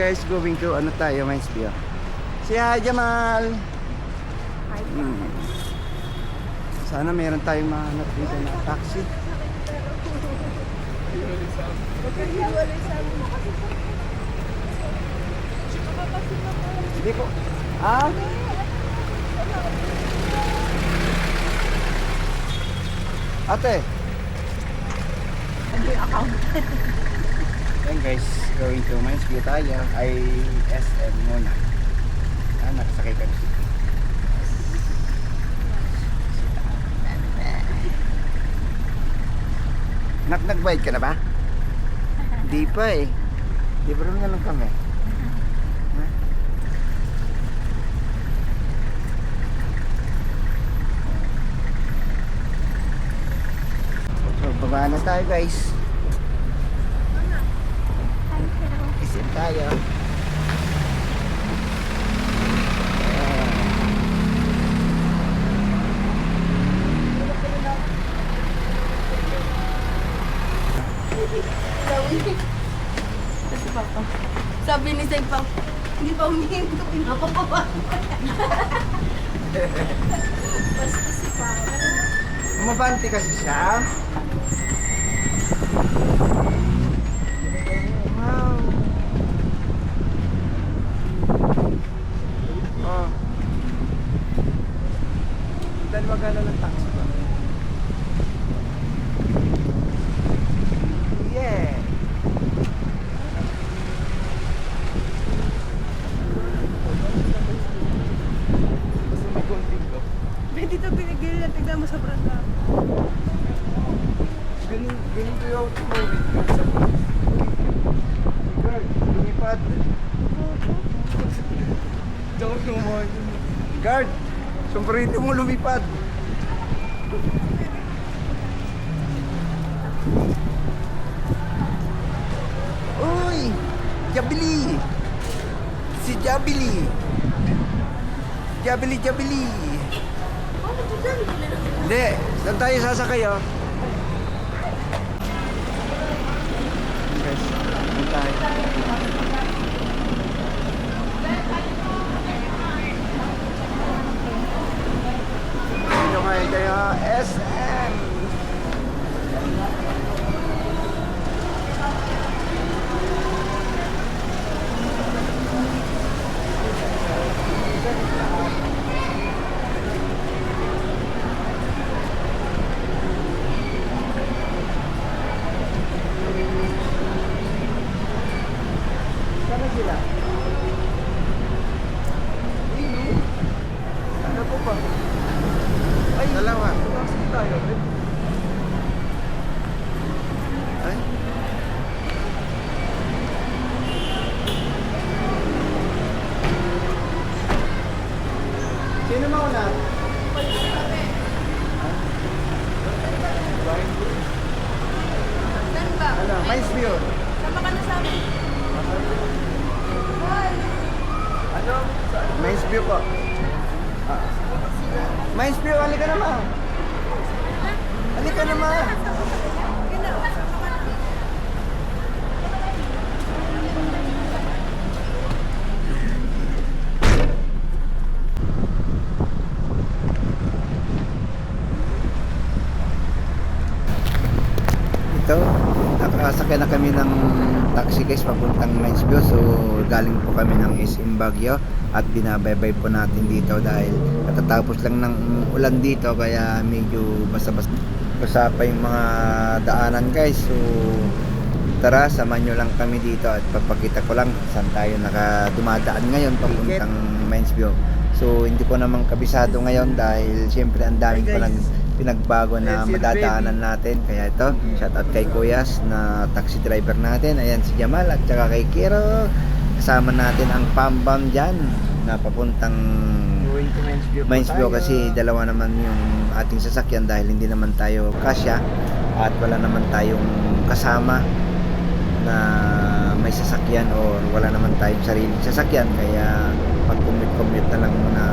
guys, going to ano tayo, Mines View. Si hi Jamal. Hmm. Sana meron tayong mahanap dito na taxi. Hindi ko. Ah? Ate. Yan guys, going to Mines View tayo ay SM muna. Ah, nakasakay kami. Nak nagbayad ka na ba? Di pa eh. Di ba rin lang kami? So, baba na tayo guys. Tayo. Sabi ni Sai pa, hindi pa umihinto, pinapapaba. Basta si papa. Umabante kasi siya. Wow. Oh. Dalawa gana ng taxi ba? Yeah. Kasi may konting ko. Pwede ito pinigil na tignan mo sa branda. Ganun, ganun ko yung tumawid ko sa Girl, lumipad. Diyan ko naman. Guard, sumprito mo lumipad. Uy! Jabili! Si Jabili! Jabili, Jabili! Hindi, saan tayo sasakay oh? Guys, saan tayo? Dito kayo tayo SM! Sana sila? Ayun, oh. Ano po ba? Ay, dalawa. Taxi tayo. eh. Ay? Sino mauna? Saan ba? Ano, Mines View. Sama ka na sa amin. Ano? Mines View po. Ah. Mines View, halika naman. Halika naman. Ito, nakasakay na kami ng taxi guys papuntang Mines View. So, galing po kami ng SM Baguio at binabaybay po natin dito dahil katatapos lang ng ulan dito kaya medyo basa-basa basa pa yung mga daanan guys. So, tara, samahan nyo lang kami dito at papakita ko lang saan tayo nakadumadaan ngayon papuntang Mines View. So, hindi ko naman kabisado ngayon dahil syempre ang daming palang pinagbago na madadaanan natin. Kaya ito, shout out kay Kuyas na taxi driver natin. Ayan si Jamal at saka kay Kiro. Kasama natin ang Pambam dyan na papuntang Going to Mines View po Mines View tayo. kasi dalawa naman yung ating sasakyan dahil hindi naman tayo kasya at wala naman tayong kasama na may sasakyan or wala naman tayong sariling sasakyan kaya pag commute commute na lang muna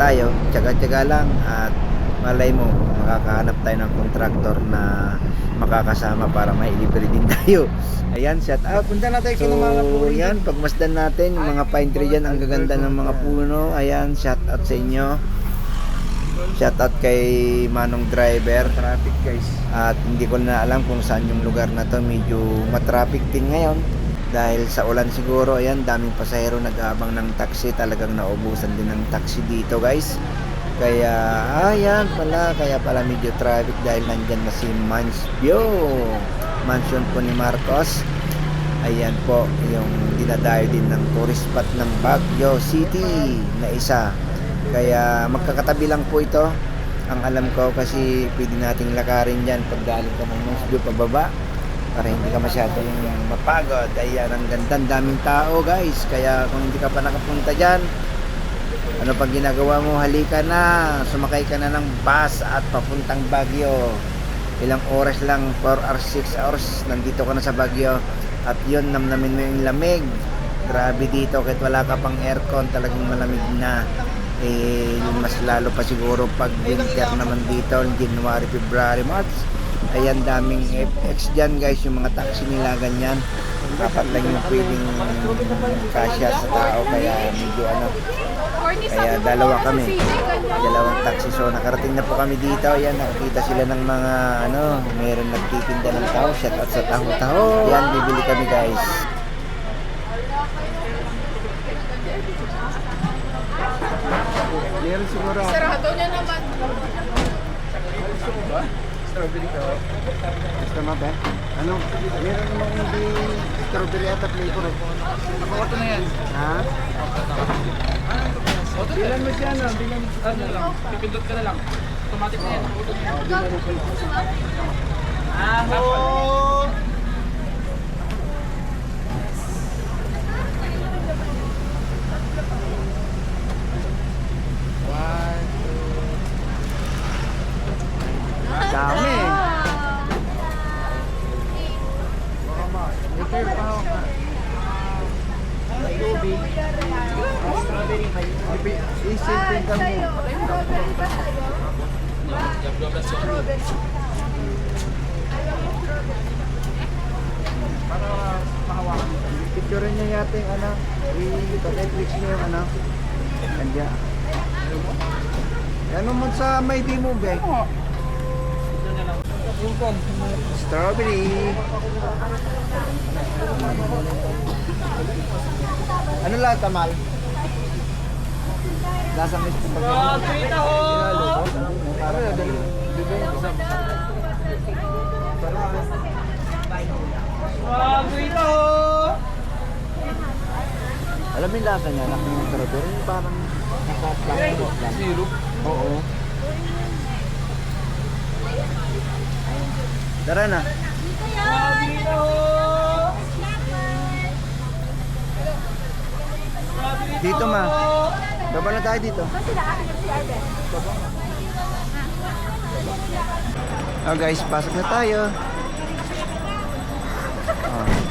tayo tsaga tsaga lang at malay mo makakahanap tayo ng contractor na makakasama para may libre din tayo ayan shout out Punta na tayo So, yan, pagmasdan natin yung mga pine tree dyan, ang gaganda ng mga puno. Ayan, shout out sa inyo. Shout out kay Manong Driver. Traffic guys. At hindi ko na alam kung saan yung lugar na to. Medyo matraffic din ngayon. Dahil sa ulan siguro, ayan, daming pasahero nag-aabang ng taxi. Talagang naubusan din ng taxi dito guys. Kaya, ayan pala, kaya pala medyo traffic dahil nandyan na si Mansbyo. Mansion po ni Marcos. Ayan po, yung dinadayo din ng tourist spot ng Baguio City na isa. Kaya magkakatabi lang po ito. Ang alam ko kasi pwede nating lakarin dyan pag galing ka ng Mansbyo pababa para hindi ka masyadong mapagod. Ayan, ang ganda, daming tao guys. Kaya kung hindi ka pa nakapunta dyan, ano pag ginagawa mo, halika na, sumakay ka na ng bus at papuntang Baguio. Ilang oras lang, 4 hours, 6 hours, nandito ka na sa Baguio. At yun, namnamin mo yung lamig. Grabe dito, kahit wala ka pang aircon, talagang malamig na. Eh, mas lalo pa siguro pag winter naman dito, January, February, March. Ayan, daming FX dyan guys, yung mga taxi nila ganyan. Apat lang yung pwedeng kasya sa tao, kaya medyo ano, kaya dalawa kami. Dalawang taxi. So nakarating na po kami dito. Ayan, nakakita sila ng mga ano, meron nagtitinda ng tao. Shout out sa taho-taho. Yan, bibili kami guys. Meron siguro ako. Sarado niya naman. Strawberry ka. Mo ba? Ano? Meron namang hindi strawberry at flavor. Ako na yan. Ha? Bilan mo siya, no? Bilan ano lang. Pipindot ka na lang. Automatic na yan. Ahon! One, two, Dami. Ito pa ako. Tubig. Strawberry may isipin ka mo. Para mahawakan. Picture niya yata yung ano. I-Netflix niya yung ano. Kanya. Ano mo sa may di mo, be? Strawberry. Ano lahat, Tamal? Lasa may Strawberry na ho! Para na, dali. Dito yung isa. Strawberry na ho! Alam mo yung lasa niya, ng strawberry, yung parang naka-plastic lang. Zero? Oo. Tara na. Dito ma. Baba na tayo dito. Oh guys, pasok na tayo. Oh.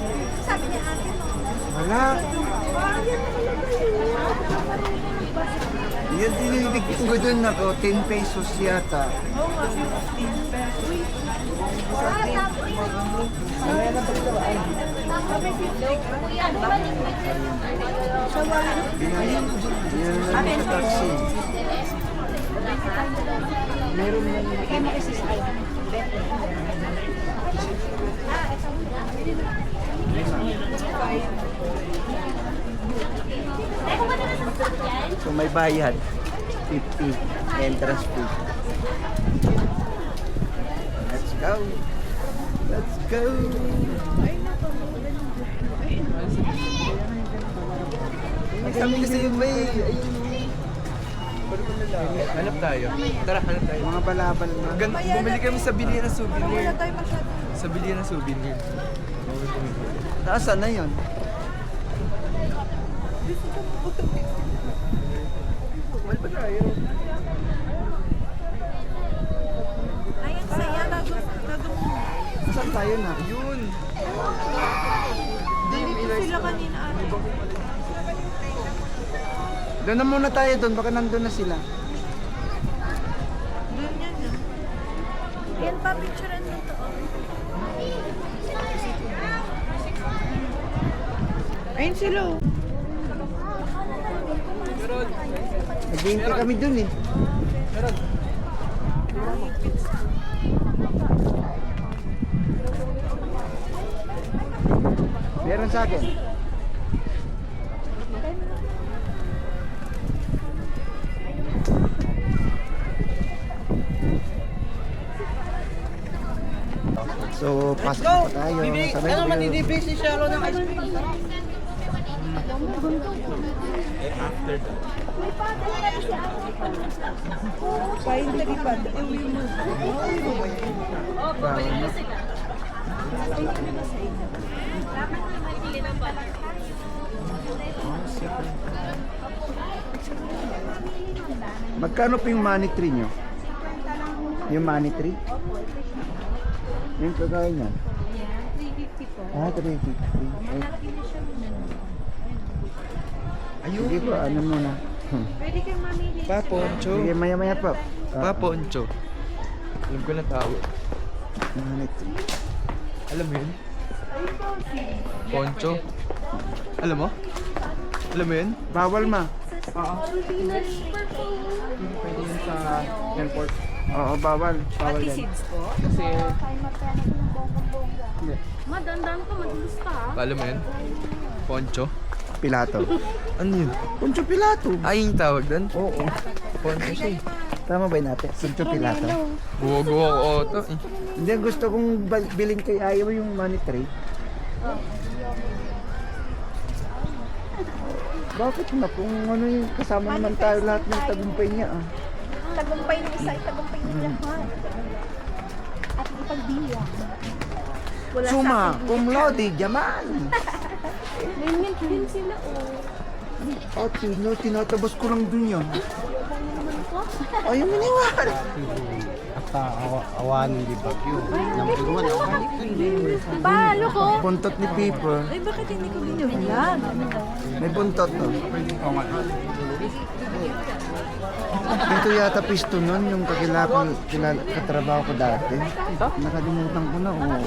Yung transfer yun. Bayad? Wala. Yan dinilig ko dun ako, 10 pesos yata. Binayan ko dun. Binayan na sa taxi. Meron na So may bayad. 50 entrance fee. Let's go. Let's go. Sabi ko sa'yo, bay. Ayun. Hanap tayo. Tara, hanap tayo. Mga balabal na. Gan bumili kami sa bilihan ng souvenir. Wala tayo masyado. Sa bilihan ng souvenir. Nasaan na yun? Mal ba tayo? Ay, ang saya. Saan tayo na? Yun! Dito sila kanina ate. Doon na muna tayo doon, baka nandun na sila. Doon yan yan. Yan pa, picturean mo to. Ayun sila. oh. Naghihintay kami doon eh. Meron sa akin. Na tayo. Sabay ano matitipis si Sharo ng ice cream? Pahin talipad. Uwi mo. Magkano po yung money tree nyo? Yung money tree? Yung kagaya niya? 350 po. Ah, 350. Ay, Ayun! sige po, ano muna. Pwede kang mamili. Pa, Poncho. Sige, maya-maya po. Pa, Poncho. Alam ko na tao. Tree. Alam mo yun? Poncho. Alam mo? Alam mo yun? Bawal ma. Pwede yun sa airport. Oo, bawal. Bawal yan. Seeds po? Kasi... Madandaan ko, madulos ka ha. Alam mo yun? Poncho? Pilato. Ano yun? Puncho Pilato. Ay, yung tawag doon? Oo. Poncho siya eh. Tama ba yun natin? Puncho Pilato. Buwo-buwo ko auto eh. Hindi, gusto kong bal- bilhin kay ayaw yung money tree. Bakit na? Kung ano yung kasama naman tayo lahat ng tagumpay niya ah. Tagumpay ng isa, tagumpay ng lahat. At ipagbilang. Wala Suma, sa cum laude, Jamal. May mint din sila, oh. At sino, tinatabas ko lang dun yun. Ano naman ko? Ayaw maniwala. Palo ko! Buntot ni Piper. Ay, bakit hindi ko binuhulan? May buntot no. Ito yata pisto nun, yung kakilala kilala, katrabaho ko dati. Nakalimutan ko na, oo.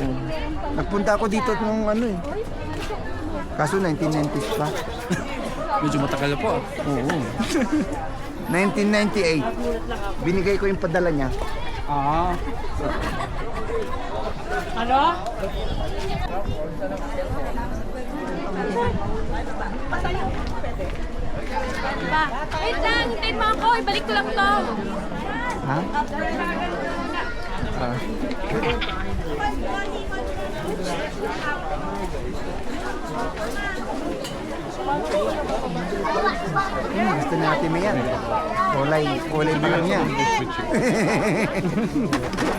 Nagpunta ako dito nung ano eh. Kaso 1990s pa. Medyo matagal po. Oo. 1998. Binigay ko yung padala niya. Pa, wait lang, hintayin mo ako. Ibalik ko lang to. Ha? Ah. Hmm, gusto natin mo yan. Kulay, kulay ba lang yan?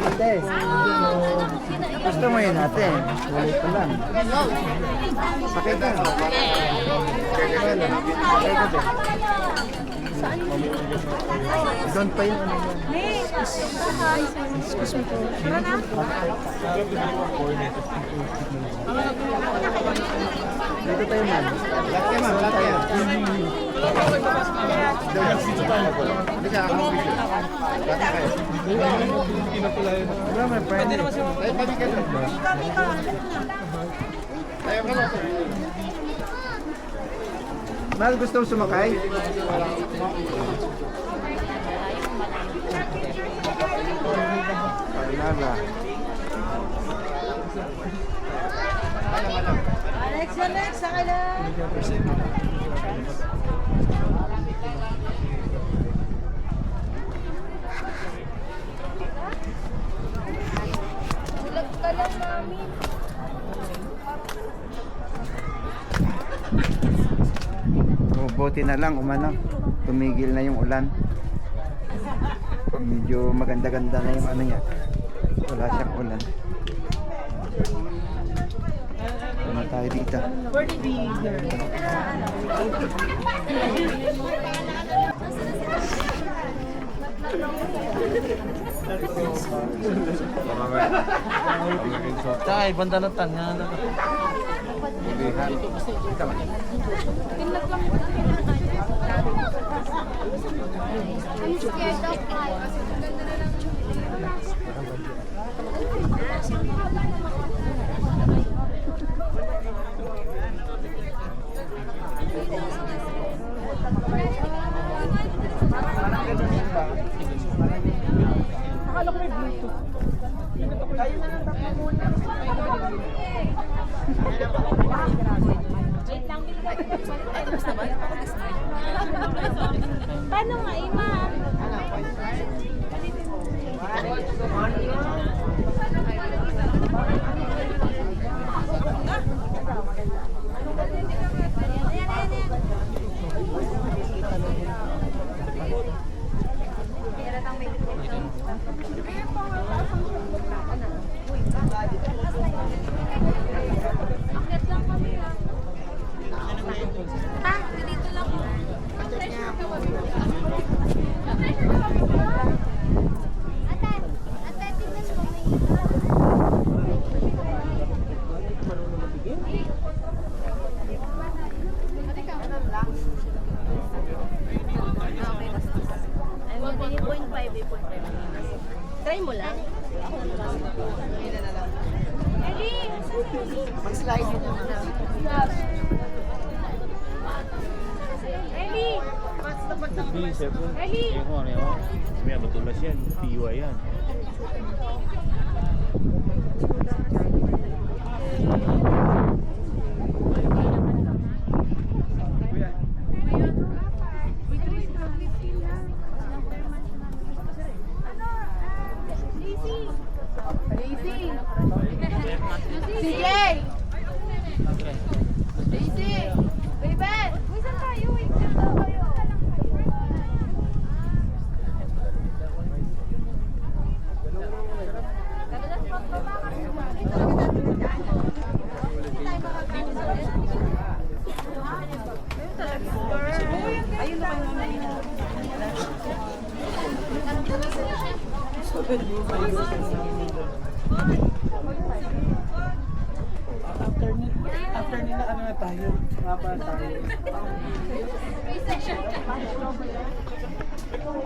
ate, gusto mo yan ate? Kulay pa lang. Sakit ka. Doon pa yung ano yan. Dito tayo man. Lahat lahat yan. Wala may pwede. Mahal, gusto mo sumakay? Wala ba? Alex, Alex, saka na. Bulag ka lang namin. Oh, buti na lang umano. Tumigil na yung ulan. Medyo maganda-ganda na yung ano niya. Wala siyang ulan. Ano tayo dito? Tay, nga na. I'm scared of heights. Paano nga, Ima? Ah, dito lang. Ate, ate, tingnan mo may Ay, mo din 0.5, 0.5. Try mo lang. Eli! Mag-slide mo na. Eli! Eli! Yung kung ano yun, may matulas yan, PUI yan. CJ! Daisy! Baby! Uy, saan tayo? Wait, saan daw kayo?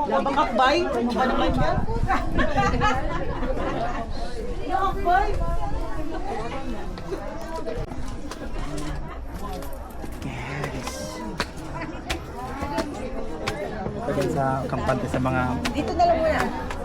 Labang akbay? Ano ba naman yan? Akbay? Pagyan sa kampante sa mga Dito na lang muna.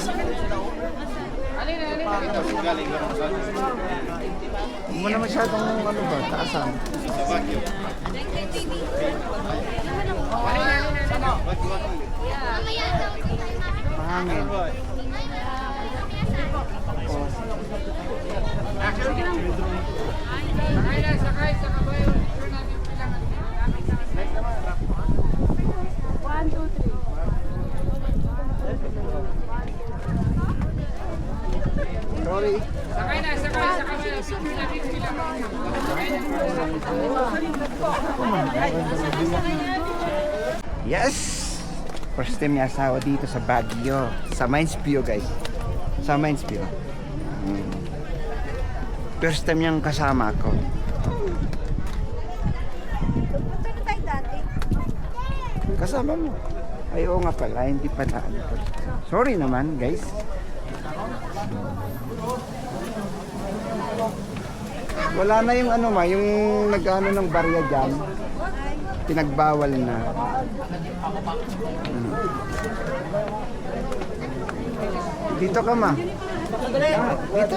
Huwag mo na masyadong ano ba, taasan. Mahangin. Sorry. Yes! First time niya asawa dito sa Baguio. Sa Mines View, guys. Sa Mines View. Mm. First time niyang kasama ako. Kasama mo. Ay, oo nga pala. Hindi pa na. Sorry naman, guys. Wala na yung ano ma, yung nag-ano ng barya dyan. Pinagbawal na. Hmm. Dito ka ma. Dito.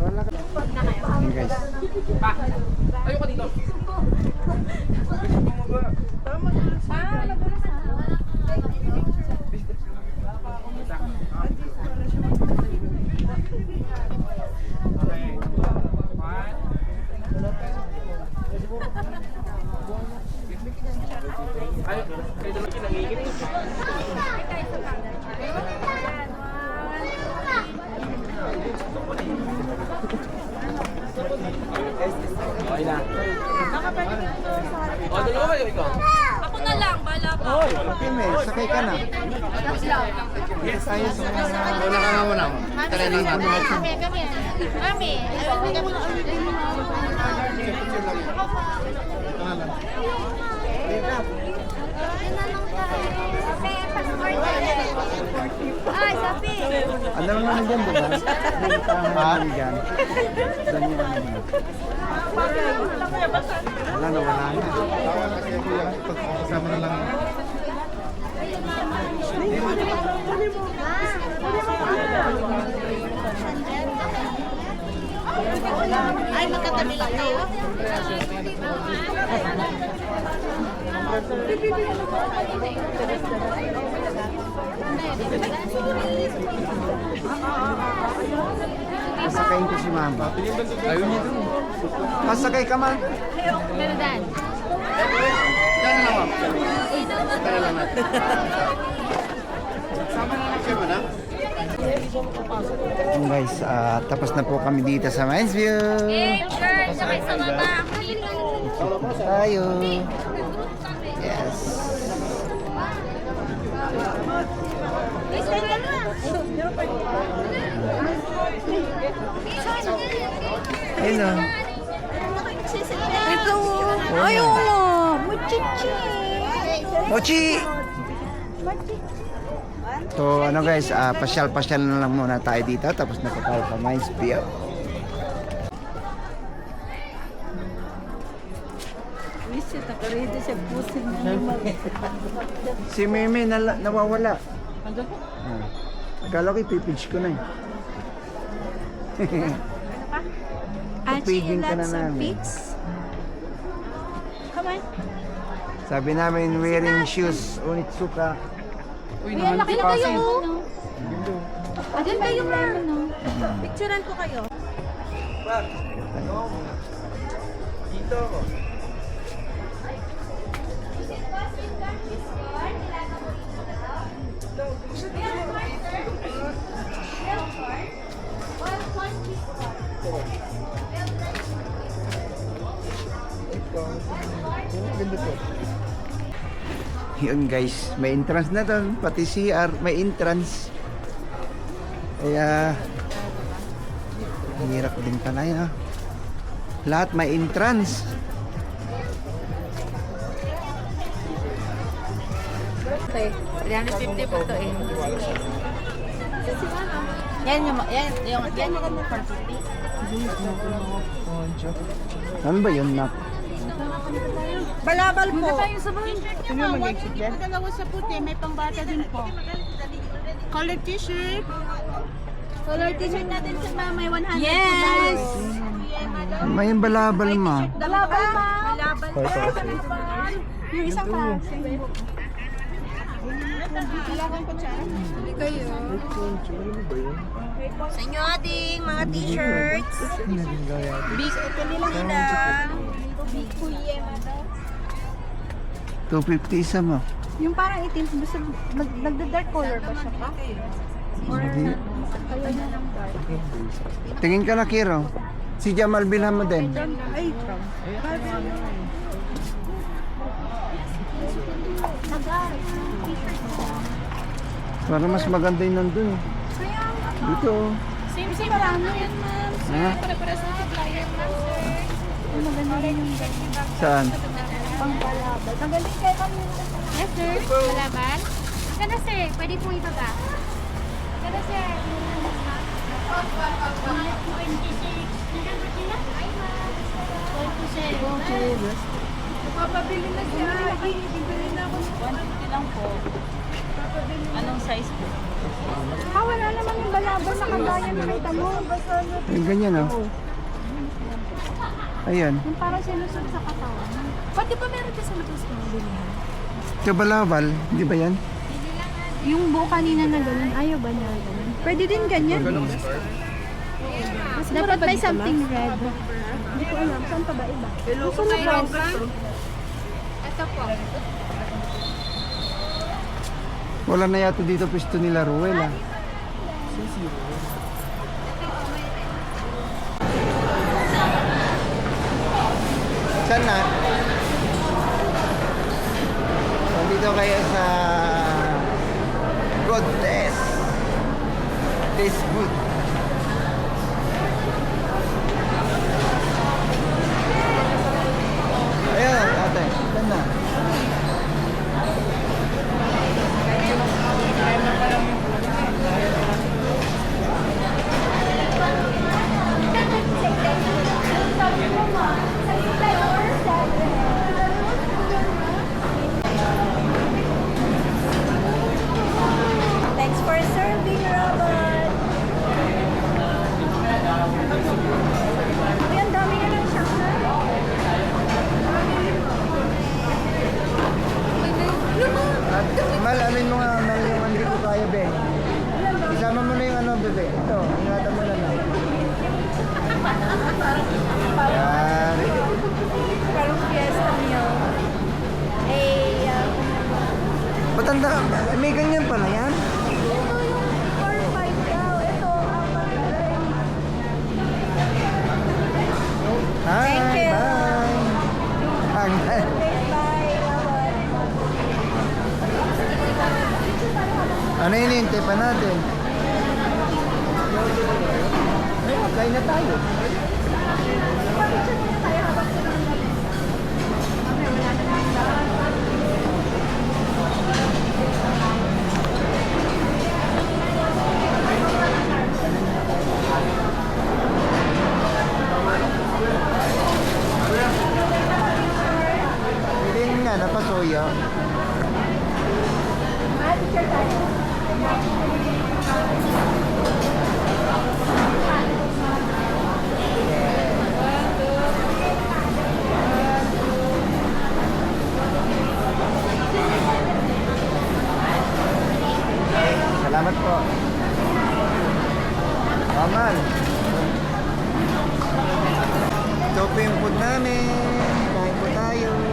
Wala ka. Yun, guys. O, dalawa kayo ikaw. Ako na lang, bala pa. Okay, Mel. Sakay ka na. Yes, tayo sa mga... Wala ka nga muna. Kami, kami. Kami. Ay, sapi. Ano lang naman dyan, di ba? Dyan. Dyan yung ano mo. Wala na, wala na. Kasama na lang. Ay, magkatabi lang kayo. Pasakayin ko si mama. Ayaw niya dun. Pasakay ka man. Meron Yun guys, ah, tapos na po kami dito sa Mines View. Eh, girl, sakay sa baba. Tayo. Ayun o. Ito. Ayaw mo. Muchichi. Mochi! So ano guys, ah, pasyal-pasyal na lang muna tayo dito tapos na po tayo sa Mines pusin Si Meme nala, nawawala. Ah. Akala ko ipipitch ko na eh. Pipigin ka na namin. Come on. Sabi namin wearing shoes, Onitsuka. Ayan, laki na kayo. Agad kayo ma. Picturean ko kayo. Yun guys, may entrance na doon. Pati CR, may entrance. Kaya, hirap din pala yun. ah. Lahat may entrance. Okay. 350 po to eh. Yan yung, yan, yung, yan yung 450. Ano ba yun, Nak? Balabal po. Tingnan mo mag-exit yan. Dalawa sa puti, may pangbata din po. Color t-shirt. Color t-shirt natin sa mama, may 100 Yes! May balabal ma. Balabal, ma'am. Balabal. Yung isang klase. Sa inyo ating mga t-shirts. Big, nila. 250 isa mo. Yung parang itim, gusto, nag- nagda-dark color ba siya pa? Hindi. Kaya na lang dark. Tingin ka na Kiro. Si Jamal bilhan mo din. Ay. Para mas maganda yung nandun. eh. Dito. oh. Same, same lang yan, ma'am. Ha? Para-para sa supplier, ma'am, sir. Maganda rin yung dark. Saan? Pang balabal. Magaling kayo kami. Yes, sir. Malaban. Ganda, sir. Pwede pong ibaba. Ganda, sir. Papabili na siya. Bibili na ako. 150 lang po. Anong size po? Ah, wala naman yung balabal sa kagaya nakita mo. Basta Yung ganyan oh. Ayan. yung parang sinusod sa katawan. Pati ba meron ka sa labas mo bilihan? Ito balabal. Di ba yan? Yung buo kanina na ganun, ayaw ba niya ganun? Pwede din ganyan. Dapat may something red. Hindi ko alam, saan pa ba iba? Gusto mo ba? Ito po. Wala na yata dito pwesto nila Ruel ah. Saan na? Nandito kayo sa Good Taste. Taste good. Ayun, Ano hinihintay pa natin? Ayun, kain na tayo. Pwede yun nga, napasoya. Salamat po. Kamal. Ito po yung food namin. Kain po tayo.